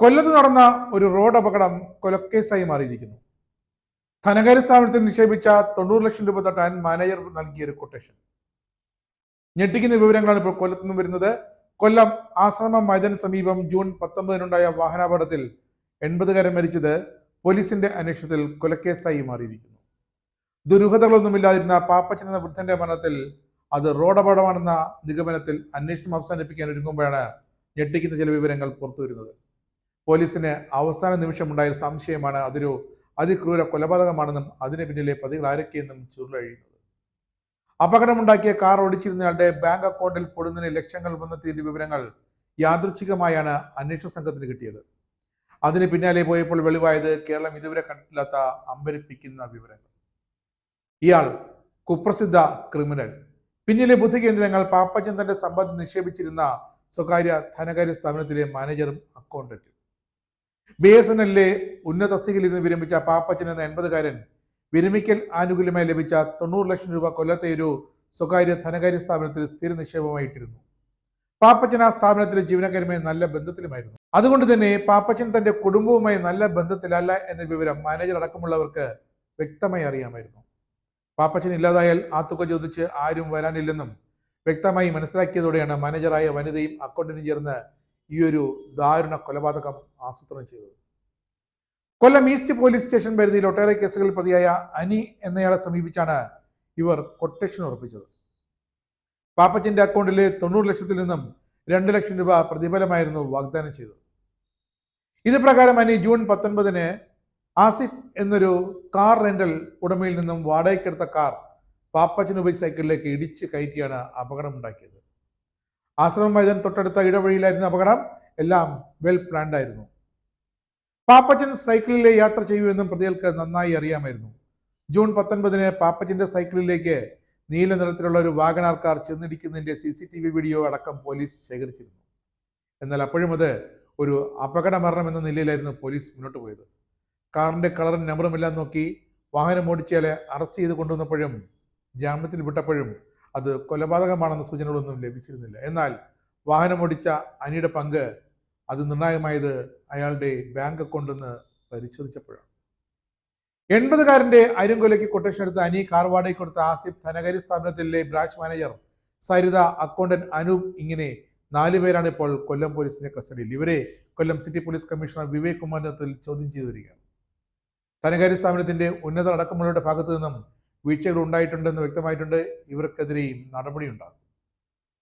കൊല്ലത്ത് നടന്ന ഒരു റോഡ് അപകടം കൊലക്കേസായി മാറിയിരിക്കുന്നു. ധനകാര്യ സ്ഥാപനത്തിൽ നിക്ഷേപിച്ച തൊണ്ണൂറ് ലക്ഷം രൂപ തട്ടാൻ മാനേജർ നൽകിയ ഒരു കൊട്ടേഷൻ ഞെട്ടിക്കുന്ന വിവരങ്ങളാണ് ഇപ്പോൾ കൊല്ലത്ത് നിന്ന് വരുന്നത്. കൊല്ലം ആശ്രമം മൈതാന സമീപം ജൂൺ പത്തൊമ്പതിനുണ്ടായ വാഹനാപകടത്തിൽ എൺപതുകാരൻ മരിച്ചത് പോലീസിന്റെ അന്വേഷണത്തിൽ കൊലക്കേസായി മാറിയിരിക്കുന്നു. ദുരൂഹതകളൊന്നുമില്ലാതിരുന്ന പാപ്പച്ചൻ എന്ന വൃദ്ധന്റെ മരണത്തിൽ അത് റോഡ് അപകടമാണെന്ന നിഗമനത്തിൽ അന്വേഷണം അവസാനിപ്പിക്കാൻ ഒരുങ്ങുമ്പോഴാണ് ഞെട്ടിക്കുന്ന ചില വിവരങ്ങൾ പുറത്തുവരുന്നത്. പോലീസിന് അവസാന നിമിഷമുണ്ടായ സംശയമാണ്. അതൊരു അതിക്രൂര കൊലപാതകമാണെന്നും അതിന് പിന്നിലെ പ്രതികൾ ആരൊക്കെയെന്നും ചുരുളഴിയുന്നത്. അപകടമുണ്ടാക്കിയ കാർ ഓടിച്ചിരുന്നയാളുടെ ബാങ്ക് അക്കൗണ്ടിൽ പൊടുന്നതിന് ലക്ഷങ്ങൾ വന്നെത്തിയതിന്റെ വിവരങ്ങൾ യാദൃച്ഛികമായാണ് അന്വേഷണ സംഘത്തിന് കിട്ടിയത്. അതിന് പിന്നാലെ പോയപ്പോൾ വെളിവായത് കേരളം ഇതുവരെ കണ്ടിട്ടില്ലാത്ത അമ്പരിപ്പിക്കുന്ന വിവരങ്ങൾ. ഇയാൾ കുപ്രസിദ്ധ ക്രിമിനൽ. പിന്നിലെ ബുദ്ധികേന്ദ്രങ്ങൾ പാപ്പച്ചൻ തന്റെ സമ്പത്ത് നിക്ഷേപിച്ചിരുന്ന സ്വകാര്യ ധനകാര്യ സ്ഥാപനത്തിലെ മാനേജറും അക്കൗണ്ടന്റും. ബി എസ് എൻ എല്ലിലെ ഉന്നത തസ്തികയിൽ ഇരുന്ന് വിരമിച്ച പാപ്പച്ചൻ എന്ന എൺപതുകാരൻ വിരമിക്കൽ ആനുകൂല്യമായി ലഭിച്ച തൊണ്ണൂറ് ലക്ഷം രൂപ കൊല്ലത്തെ ഒരു സ്വകാര്യ ധനകാര്യ സ്ഥാപനത്തിൽ സ്ഥിര നിക്ഷേപമായിട്ടിരുന്നു. പാപ്പച്ചൻ ആ സ്ഥാപനത്തിലെ ജീവനക്കാരുമായി നല്ല ബന്ധത്തിലുമായിരുന്നു. അതുകൊണ്ട് തന്നെ പാപ്പച്ചൻ തന്റെ കുടുംബവുമായി നല്ല ബന്ധത്തിലല്ല എന്ന വിവരം മാനേജർ അടക്കമുള്ളവർക്ക് വ്യക്തമായി അറിയാമായിരുന്നു. പാപ്പച്ചൻ ഇല്ലാതായാൽ ആ തുക ചോദിച്ച് ആരും വരാനില്ലെന്നും വ്യക്തമായി മനസ്സിലാക്കിയതോടെയാണ് മാനേജറായ വനിതയും അക്കൗണ്ടിനും ചേർന്ന് ഈ ഒരു ദാരുണ കൊലപാതകം ആസൂത്രണം ചെയ്തത്. കൊല്ലം ഈസ്റ്റ് പോലീസ് സ്റ്റേഷൻ പരിധിയിൽ ഒട്ടേറെ കേസുകളിൽ പ്രതിയായ അനി എന്നയാളെ സമീപിച്ചാണ് ഇവർ കൊട്ടേഷൻ ഉറപ്പിച്ചത്. പാപ്പച്ചന്റെ അക്കൗണ്ടിലെ തൊണ്ണൂറ് ലക്ഷത്തിൽ നിന്നും രണ്ട് ലക്ഷം രൂപ പ്രതിഫലമായിരുന്നു വാഗ്ദാനം ചെയ്തത്. ഇത് പ്രകാരം അനി ജൂൺ പത്തൊൻപതിന് ആസിഫ് എന്നൊരു കാർ റെന്റൽ ഉടമയിൽ നിന്നും വാടകയ്ക്കെടുത്ത കാർ പാപ്പച്ചൻ ഉപയോഗിച്ച സൈക്കിളിലേക്ക് ഇടിച്ച് കയറ്റിയാണ് അപകടമുണ്ടാക്കിയത്. ആശ്രമം മൈതാൻ തൊട്ടടുത്ത ഇടവഴിയിലായിരുന്ന അപകടം. എല്ലാം വെൽ പ്ലാൻഡ് ആയിരുന്നു. പാപ്പച്ചൻ സൈക്കിളിലെ യാത്ര ചെയ്യുമെന്നും പ്രതികൾക്ക് നന്നായി അറിയാമായിരുന്നു. ജൂൺ പത്തൊൻപതിന് പാപ്പച്ചന്റെ സൈക്കിളിലേക്ക് നീല നിറത്തിലുള്ള ഒരു WagonR car ചെന്നിടിക്കുന്നതിന്റെ C C T V video അടക്കം പോലീസ് ശേഖരിച്ചിരുന്നു. എന്നാൽ അപ്പോഴും അത് ഒരു അപകട മരണം എന്ന നിലയിലായിരുന്നു പോലീസ് മുന്നോട്ട് പോയത്. കാറിന്റെ കളറും നമ്പറും എല്ലാം നോക്കി വാഹനം ഓടിച്ചയാളെ അറസ്റ്റ് ചെയ്ത് കൊണ്ടുവന്നപ്പോഴും ജാമ്യത്തിൽ വിട്ടപ്പോഴും അത് കൊലപാതകമാണെന്ന സൂചനകളൊന്നും ലഭിച്ചിരുന്നില്ല. എന്നാൽ വാഹനം ഓടിച്ച അനിയുടെ പങ്ക് അത് നിർണായകമായത് അയാളുടെ ബാങ്ക് അക്കൗണ്ട് എന്ന് പരിശോധിച്ചപ്പോഴാണ്. എൺപതുകാരന്റെ അരിങ്കൊലയ്ക്ക് കൊട്ടേഷൻ എടുത്ത അനി കാർ വാടകയ്ക്ക് കൊടുത്ത ആസിഫ് ധനകാര്യ സ്ഥാപനത്തിലെ branch manager Saritha accountant Anoop ഇങ്ങനെ നാലു പേരാണ് ഇപ്പോൾ കൊല്ലം പോലീസിന്റെ കസ്റ്റഡിയിൽ. ഇവരെ Kollam city police commissioner Vivek കുമാറിനത്തിൽ ചോദ്യം ചെയ്തു വരികയാണ്. ധനകാര്യ സ്ഥാപനത്തിന്റെ ഉന്നത അടക്കമുള്ളവരുടെ ഭാഗത്തു നിന്നും വീഴ്ചകൾ ഉണ്ടായിട്ടുണ്ടെന്ന് വ്യക്തമായിട്ടുണ്ട്. ഇവർക്കെതിരെയും നടപടിയുണ്ടാകും.